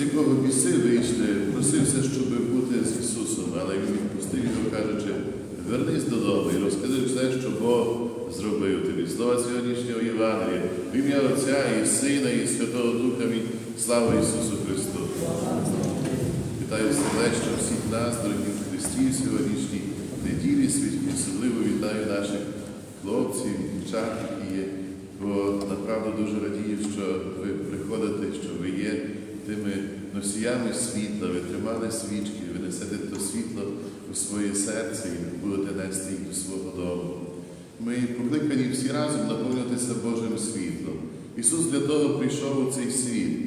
якого біси вийшли, просився, щоб бути з Ісусом, але він відпустив його, кажучи, вернись додому і розкажи все, що Бог зробив тобі. Слова сьогоднішнього Євангелія, в ім'я Отця і Сина, і Святого Духа, Амінь. слава Ісусу Христу. Вітаю сердечно всіх нас, дорогі Христі, сьогоднішній неділі світлі. Особливо вітаю наших хлопців, дівчат, які є. Бо направду дуже радію, що ви приходите, що ви є тими носіями світла, ви тримали свічки, ви несете то світло у своє серце і будете нести їх до свого дому. Ми покликані всі разом наповнитися Божим світлом. Ісус для того прийшов у цей світ,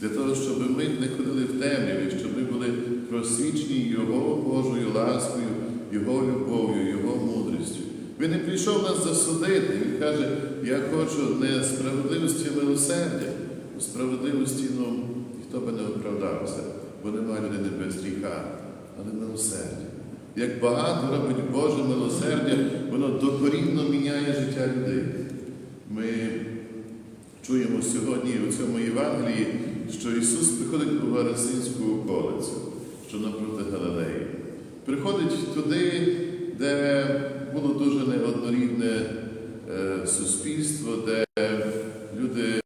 для того, щоб ми не ходили в темряві, щоб ми були просвічені Його Божою ласкою, Його любов'ю, Його мудрістю. Він не прийшов нас засудити. Він каже, я хочу не справедливості, а милосердя. У справедливості ну, ніхто би не оправдався, бо немає людини без гріха, але милосердя. Як багато робить Боже милосердя, воно докорінно міняє життя людей. Ми чуємо сьогодні у цьому Євангелії, що Ісус приходить у Варасинську околицю, що напроти Галилеї. Приходить туди, де було дуже неоднорідне е, суспільство, де люди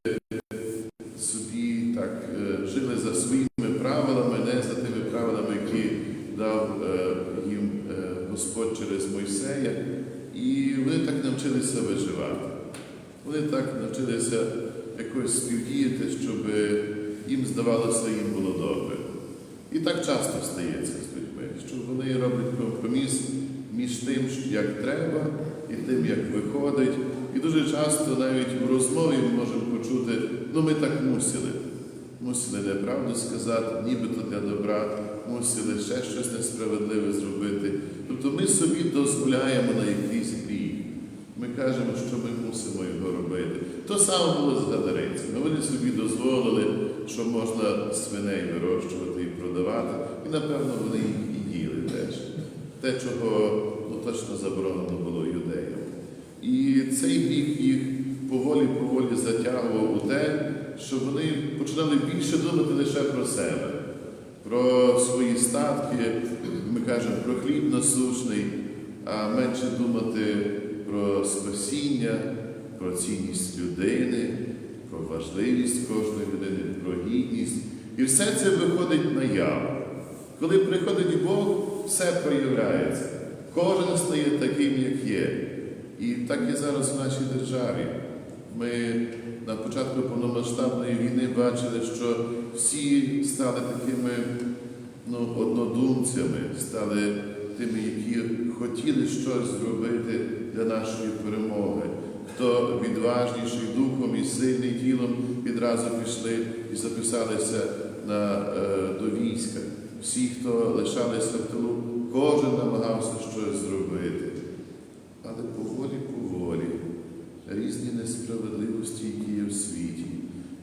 собі так е, жили за своїми правилами, не за тими правилами, які дав е, їм е, Господь через Мойсея. І вони так навчилися виживати. Вони так навчилися якось співдіяти, щоб їм здавалося, їм було добре. І так часто стається з людьми, що вони роблять компроміс між тим, як треба, і тим, як виходить. І дуже часто навіть в розмові ми можемо почути, ну ми так мусили. Мусили неправду сказати, нібито для добра, мусили ще щось несправедливе зробити. Тобто ми собі дозволяємо на якийсь гріх. Ми кажемо, що ми мусимо його робити. То саме було з гадаринцями. Вони собі дозволили, що можна свиней вирощувати і продавати, і напевно вони їх і їли теж. Те, чого ну, точно заборонено було юдеям. І цей гріх їх поволі-поволі затягував у те, що вони починали більше думати лише про себе, про свої статки, ми кажемо про хліб насущний, а менше думати про спасіння, про цінність людини, про важливість кожної людини, про гідність. І все це виходить наяву. Коли приходить Бог, все проявляється. Кожен стає таким, як є. І так і зараз в нашій державі. Ми на початку повномасштабної війни бачили, що всі стали такими ну, однодумцями, стали тими, які хотіли щось зробити для нашої перемоги. Хто відважніший духом і сильний тілом відразу пішли і записалися на, е, до війська. Всі, хто лишалися в тилу, кожен намагався щось зробити. Але поволі-поволі різні несправедливості, які є в світі,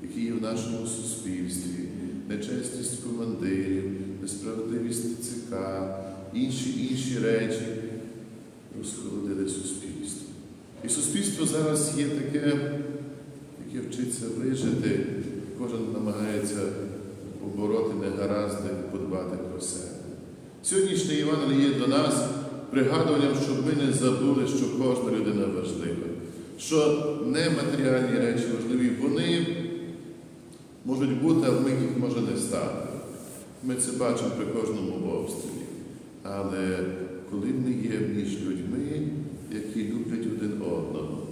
які є в нашому суспільстві, нечесність командирів, несправедливість ТЦК, інші інші речі розхолодили суспільство. І суспільство зараз є таке, яке вчиться вижити, кожен намагається побороти негаразди, подбати про себе. Сьогоднішнє Євангеліє є до нас пригадуванням, щоб ми не забули, що кожна людина важлива, що нематеріальні речі важливі, вони можуть бути, а ми їх може не стати. Ми це бачимо при кожному обстрілі. Але коли ми є між людьми, які люблять один одного,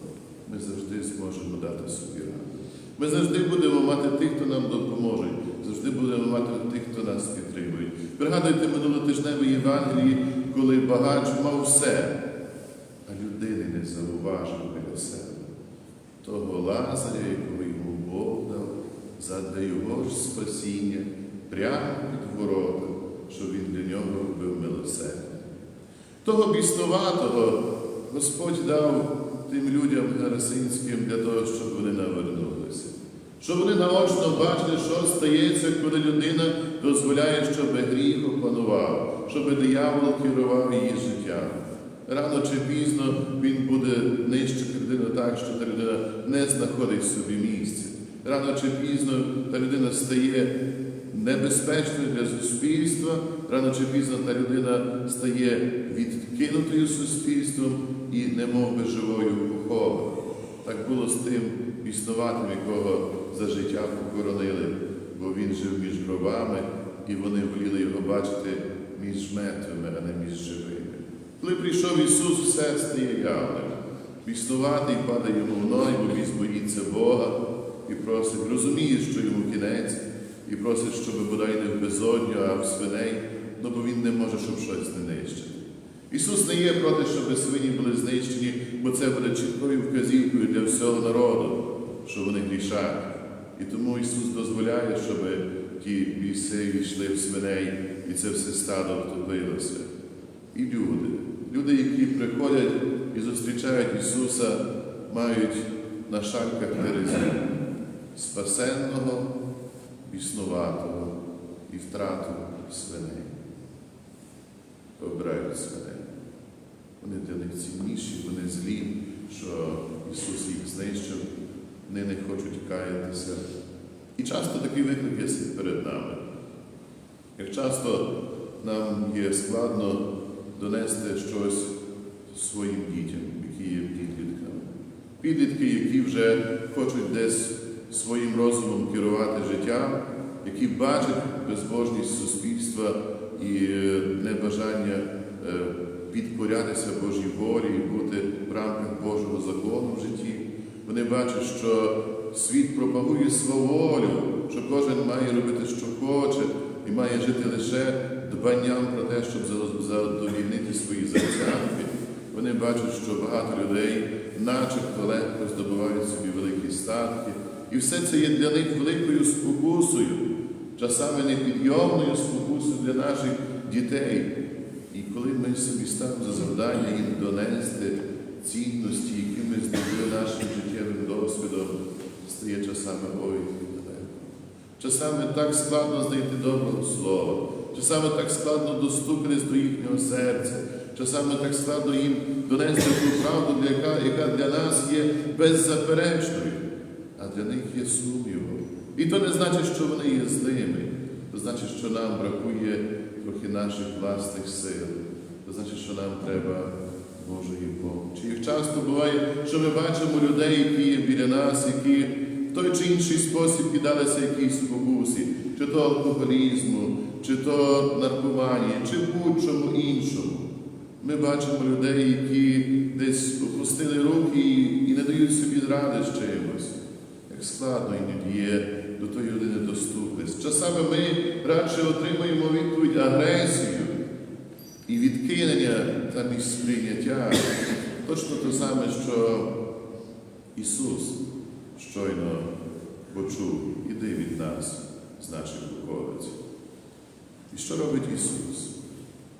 ми завжди зможемо дати собі раду. Ми завжди будемо мати тих, хто нам допоможе, завжди будемо мати тих, хто нас підтримує. Пригадуйте минулотижневе Євангелії, коли багач мав все, а людини не зауважив біля себе. Того Лазаря, якого йому Бог дав, задля його ж спасіння, прямо під ворота, що він для нього робив милосердя. Того біснуватого Господь дав тим людям Гарасинським для того, щоб вони навернулися. Щоб вони наочно бачили, що стається, коли людина дозволяє, щоб гріх опанував, щоб диявол керував її життям. Рано чи пізно він буде нищити людину так, що та людина не знаходить собі місця. Рано чи пізно та людина стає небезпечною для суспільства. Рано чи пізно та людина стає відкинутою суспільством і немов би живою похована. Так було з тим існуватим, якого за життя похоронили, бо він жив між гробами, і вони воліли його бачити між мертвими, а не між живими. Коли прийшов Ісус, все стає явним. Існувати і падає ноги, бо він боїться Бога і просить, розуміє, що йому кінець, і просить, щоб бодай не в безодню, а в свиней, ну бо він не може, щоб щось не нищити. Ісус не є проти, щоб свині були знищені, бо це буде чіткою вказівкою для всього народу, що вони грішать. І тому Ісус дозволяє, щоб ті біси йшли в свиней, і це все стадо втопилося. І люди, люди, які приходять зустрічають Ісуса, мають на шальках терезів спасенного, біснуватого і втрату свиней. Обирають свиней. Вони для них цінніші, вони злі, що Ісус їх знищив, вони не хочуть каятися. І часто такий виклик є перед нами. Як часто нам є складно донести щось своїм дітям, які підлітками. Підлітки, які вже хочуть десь своїм розумом керувати життям, які бачать безбожність суспільства і е, небажання е, підкорятися Божій волі і бути в рамках Божого закону в житті. Вони бачать, що світ пропагує сваволю, що кожен має робити, що хоче, і має жити лише дбанням про те, щоб за- задовільнити свої завзятки. Вони бачать, що багато людей начебто легко здобувають собі великі статки. І все це є для них великою спокусою, часами непідйомною спокусою для наших дітей. І коли ми собі ставимо за завдання їм донести цінності, які ми здобули нашим життєвим досвідом, стає часами ой. Часами так складно знайти доброго слова, часами так складно достукатись до їхнього серця, часами так складно їм донести ту правду, яка, яка для нас є беззаперечною, а для них є сумнівом. І то не значить, що вони є злими, то значить, що нам бракує трохи наших власних сил, то значить, що нам треба Божої помочі. І часто буває, що ми бачимо людей, які є біля нас, які в той чи інший спосіб піддалися якійсь спокусі, чи то алкоголізму, чи то наркоманії, чи будь-чому іншому. Ми бачимо людей, які десь опустили руки і, не дають собі ради з чимось. Як складно іноді є до тої людини доступитись. Часами ми радше отримуємо відповідь агресію і відкинення замість сприйняття. Точно те саме, що Ісус щойно почув, іди від нас з наших околиць. І що робить Ісус?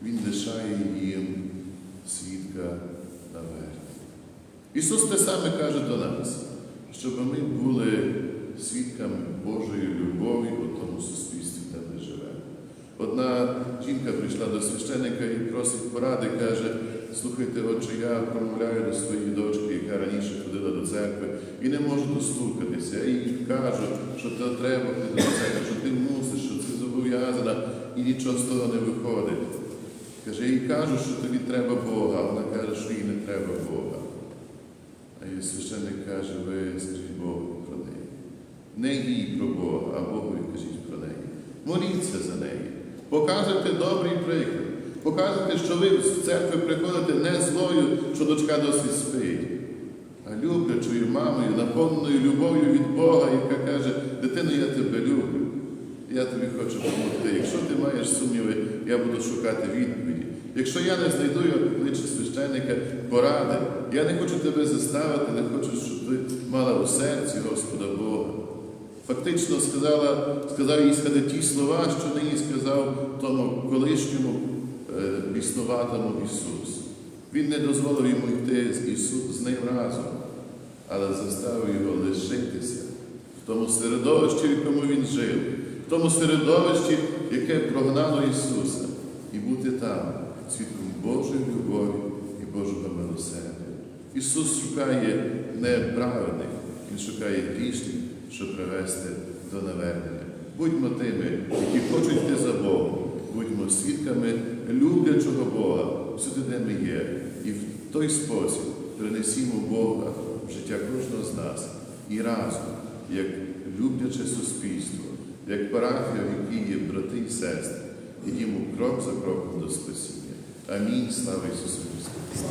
Він лишає їм свідка наверх. Ісус те саме каже до нас, щоб ми були свідками Божої любові у тому суспільстві, де ми живемо. Одна жінка прийшла до священика і просить поради, каже, слухайте, отче, я промовляю до своєї дочки, яка раніше ходила до церкви, і не можу достукатися. Я їй кажу, що то треба ходити до церкви, що ти мусиш, що це зобов'язана, і нічого з того не виходить. Каже, їй кажу, що тобі треба Бога, а вона каже, що їй не треба Бога. А її священник каже, ви скажіть Богу про неї. Не їй про Бога, а Богу і кажіть про неї. Моліться за неї. Показуйте добрий приклад. Показуйте, що ви з церкви приходите не злою, що дочка досі спить, а люблячою мамою, наповненою любов'ю від Бога, яка каже, дитино, я тебе люблю. Я тобі хочу допомогти. Якщо ти маєш сумніви, я буду шукати відповіді. Якщо я не знайду, як кличе священника поради, я не хочу тебе заставити, не хочу, щоб ти мала у серці Господа Бога. Фактично сказала, сказав їй сказати ті слова, що нині сказав тому колишньому е, біснуватому Ісус. Він не дозволив йому йти з Ісус з ним разом, але заставив його лишитися в тому середовищі, в якому він жив, в тому середовищі, яке прогнало Ісуса, і бути там, свідком Божої любові і Божого милосердя. Ісус шукає неправедних, Він шукає грішних, щоб привести до навернення. Будьмо тими, які хочуть йти за Богом. Будьмо свідками люблячого Бога всюди, де ми є. І в той спосіб принесімо Бога в життя кожного з нас. І разом, як любляче суспільство, як парафія, в якій є брати і сестри, ідімо крок за кроком до спасіння. Амінь. Слава Ісусу Христу!